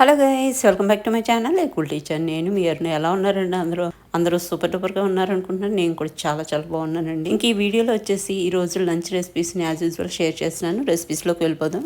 Hello guys welcome back to my channel. Cool teacher నేను మీరు ఎలా ఉన్నారండి అందరూ? అందరూ సూపర్ డూపర్గా ఉన్నారనుకుంటున్నాను. నేను కూడా చాలా చాలా బాగున్నానండి. ఇంక ఈ వీడియోలో వచ్చేసి ఈ రోజు లంచ్ రెసిపీస్ని యాజ్ యూజువల్ షేర్ చేస్తున్నాను. రెసిపీస్లోకి వెళ్ళిపోదాం.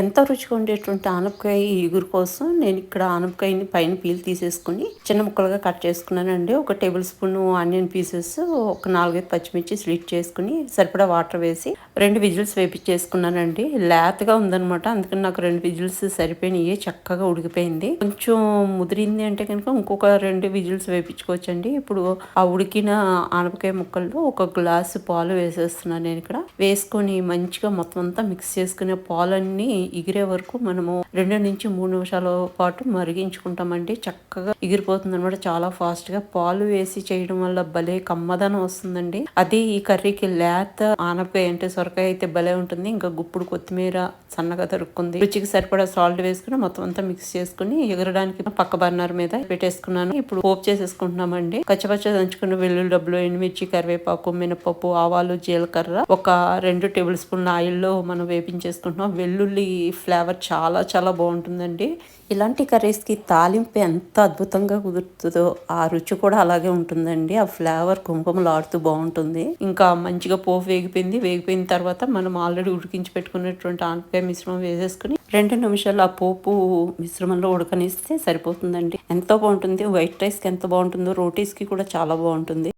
ఎంతో రుచిగా ఉండేటువంటి ఆనపకాయ ఇగురు కోసం నేను ఇక్కడ ఆనపకాయని పైన పీల్ తీసేసుకుని చిన్న ముక్కలుగా కట్ చేసుకున్నానండి. ఒక టేబుల్ స్పూన్ ఆనియన్ పీసెస్ ఒక నాలుగైదు పచ్చిమిర్చి స్లిట్ చేసుకుని సరిపడా వాటర్ వేసి రెండు విజిల్స్ వేపించేసుకున్నానండి. లేతగా ఉందనమాట అందుకని నాకు రెండు విజిల్స్ సరిపోయినాయి. చక్కగా ఉడికిపోయింది. కొంచెం ముదిరింది అంటే కనుక ఇంకొక రెండు విజిల్స్ వేపించుకోవచ్చండి. ఇప్పుడు ఆ ఉడికిన ఆనపకాయ ముక్కల్లో ఒక గ్లాసు పాలు వేసేస్తున్నాను నేను ఇక్కడ. వేసుకొని మంచిగా మొత్తం అంతా మిక్స్ చేసుకునే పాలన్నీ ఎగిరే వరకు మనము రెండు నుంచి మూడు నిమిషాల పాటు మరిగించుకుంటామండి. చక్కగా ఎగిరిపోతుంది అనమాట చాలా ఫాస్ట్గా పాలు వేసి చేయడం వల్ల భలే కమ్మదనం వస్తుందండి. అది ఈ కర్రీకి లేత ఆనపకాయ అంటే సొరకాయ అయితే భలే ఉంటుంది. ఇంకా గుప్పుడు కొత్తిమీర సన్నగా దొరుకుతుంది రుచికి సరిపడా సాల్ట్ వేసుకుని మొత్తం అంతా మిక్స్ చేసుకుని ఎగరడానికి పక్క బర్నర్ మీద పెట్టేసుకున్నాను. ఇప్పుడు పోపు చేసేసుకుంటున్నామండి. కచ్చపచ్చ దంచుకున్న వెల్లుల్లి డబ్బులు ఎండుమిర్చి కరివేపాకు మినపప్పు ఆవాలు జీలకర్ర ఒక రెండు టేబుల్ స్పూన్ ఆయిల్లో మనం వేపించేసుకుంటున్నాం. వెల్లుల్లి ఫ్లేవర్ చాలా చాలా బాగుంటుందండి. ఇలాంటి కర్రీస్కి తాలింపు ఎంత అద్భుతంగా కుదురుతుందో ఆ రుచి కూడా అలాగే ఉంటుందండి. ఆ ఫ్లేవర్ కుంకుమలాడుతూ బాగుంటుంది. ఇంకా మంచిగా పోపు వేగిపోయింది. వేగిపోయిన తర్వాత మనం ఆల్రెడీ ఉడికించి పెట్టుకున్నటువంటి ఆనపకాయ మిశ్రమం వేసేసుకుని రెండు నిమిషాలు ఆ పోపు మిశ్రమంలో ఉడకనిస్తే సరిపోతుందండి. ఎంతో బాగుంటుంది. వైట్ రైస్కి ఎంత బాగుంటుందో రోటీస్కి కూడా చాలా బాగుంటుంది.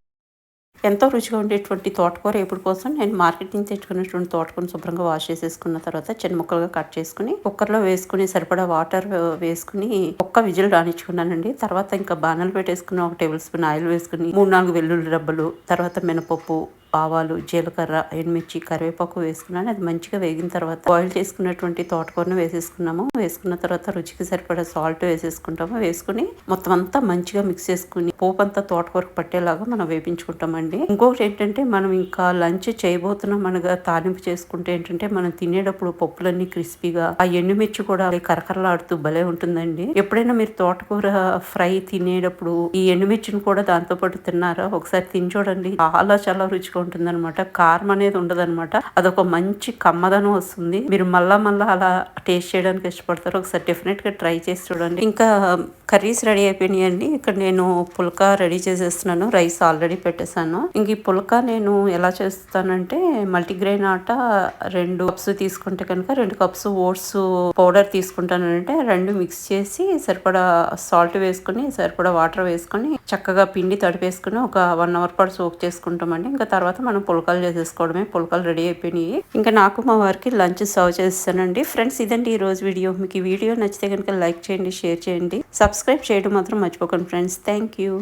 ఎంతో రుచిగా ఉండేటువంటి తోటకూర ఎప్పుడు కోసం నేను మార్కెట్ నుంచి తెచ్చుకున్నటువంటి తోటకూరను శుభ్రంగా వాష్ చేసేసుకున్న తర్వాత చిన్న ముక్కలుగా కట్ చేసుకుని కుక్కర్లో వేసుకుని సరిపడా వాటర్ వేసుకుని ఒక్క విజిల్ రాణించుకున్నానండి తర్వాత ఇంకా బాణాలు పెట్టేసుకుని ఒక టేబుల్ స్పూన్ ఆయిల్ వేసుకుని మూడు నాలుగు వెల్లుల్లి రబ్బలు తర్వాత మినపప్పు ఆవాలు జీలకర్ర ఎండుమిర్చి కరివేపాకు వేసుకున్నాను. అది మంచిగా వేగిన తర్వాత బాయిల్ చేసుకున్నటువంటి తోటకూరను వేసేసుకున్నాము. వేసుకున్న తర్వాత రుచికి సరిపడా సాల్ట్ వేసేసుకుంటాము. వేసుకుని మొత్తం అంతా మంచిగా మిక్స్ చేసుకుని పోపు అంతా తోటకూరకు పట్టేలాగా మనం వేపించుకుంటామండి. ఇంకొకటి ఏంటంటే మనం ఇంకా లంచ్ చేయబోతున్నాం మనగా తాలింపు చేసుకుంటే ఏంటంటే మనం తినేటప్పుడు పప్పులన్నీ క్రిస్పీగా ఆ ఎండుమిర్చి కూడా కరకరలాడుతూ భలే ఉంటుందండి. ఎప్పుడైనా మీరు తోటకూర ఫ్రై తినేటప్పుడు ఈ ఎండుమిర్చిని కూడా దాంతో పాటు తిన్నారా? ఒకసారి తిని చూడండి. చాలా చాలా రుచిగా ఉంటుందన్నమాట. కారం అనేది ఉండదన్నమాట. అదొక మంచి కమ్మదనం వస్తుంది. మీరు మళ్ళా మళ్ళా అలా టేస్ట్ చేయడానికి ఇష్టపడతారు ఒకసారి డెఫినెట్గా ట్రై చేసి చూడండి. ఇంకా కర్రీస్ రెడీ అయిపోయినాయండి. ఇక్కడ నేను పుల్కా రెడీ చేసేస్తున్నాను. రైస్ ఆల్రెడీ పెట్టేశాను. ఇంక ఈ పుల్కా నేను ఎలా చేస్తానంటే మల్టీగ్రెయిన్ ఆట రెండు కప్స్ తీసుకుంటే కనుక రెండు కప్స్ ఓట్స్ పౌడర్ తీసుకుంటానంటే రెండు మిక్స్ చేసి సరిపడా సాల్ట్ వేసుకుని సరిపడా వాటర్ వేసుకొని చక్కగా పిండి తడిపేసుకుని ఒక వన్ అవర్ పాటు సోక్ చేసుకుంటామండి. ఇంకా తర్వాత తర్వాత మనం పులకలు చేసేసుకోవడమే. పులకలు రెడీ అయిపోయినాయి. ఇంకా నాకు మా వారికి లంచ్ సర్వ్ చేస్తానండి. ఫ్రెండ్స్ ఇదండి ఈ రోజు వీడియో. మీకు ఈ వీడియో నచ్చితే కనుక లైక్ చేయండి షేర్ చేయండి. సబ్స్క్రైబ్ చేయడం మాత్రం మర్చిపోకండి ఫ్రెండ్స్. Thank you.